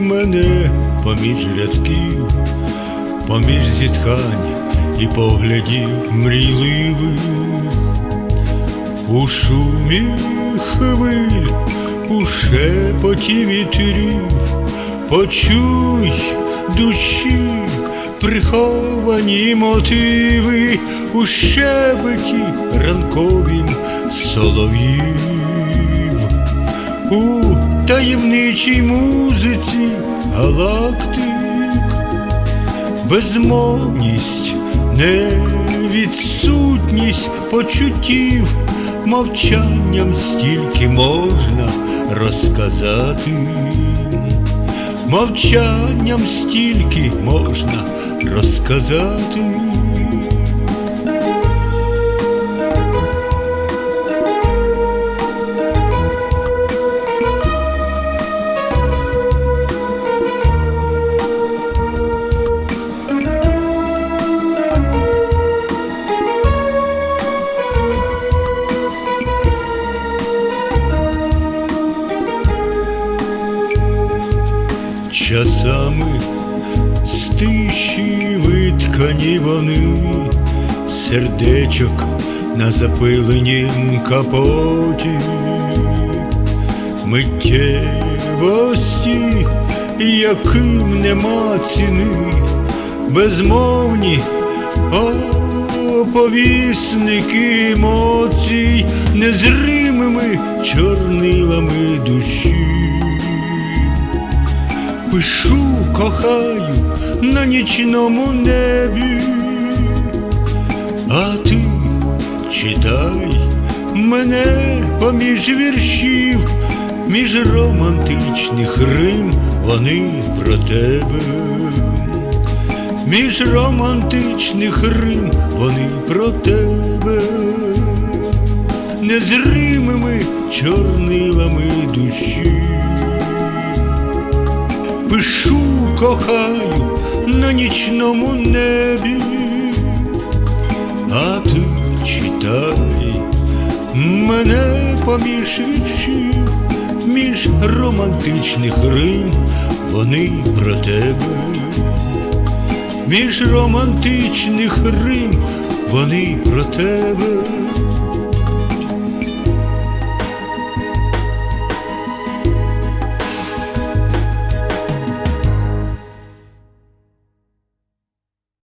мене поміж рядків, поміж зітхань і поглядів мрійливих, у шумі хвиль, у шепоті вітрів, почуй душі приховані мотиви у щебеті ранковім солов'їв, таємничій музиці галактик, безмовність, невідсутність почуттів, мовчанням стільки можна розказати, мовчанням стільки можна розказати. Часами з тиші виткані вони сердечок на запиленім капоті, миттєвості, яким нема ціни, безмовні оповісники емоцій, незримими чорнилами кохаю на нічному небі, а ти читай мене поміж віршів, між романтичних рим вони про тебе, між романтичних рим вони про тебе, незримими чорнилами душі кохаю на нічному небі, а ти читай мене поміж віршів, між романтичних рим вони про тебе, між романтичних рим вони про тебе.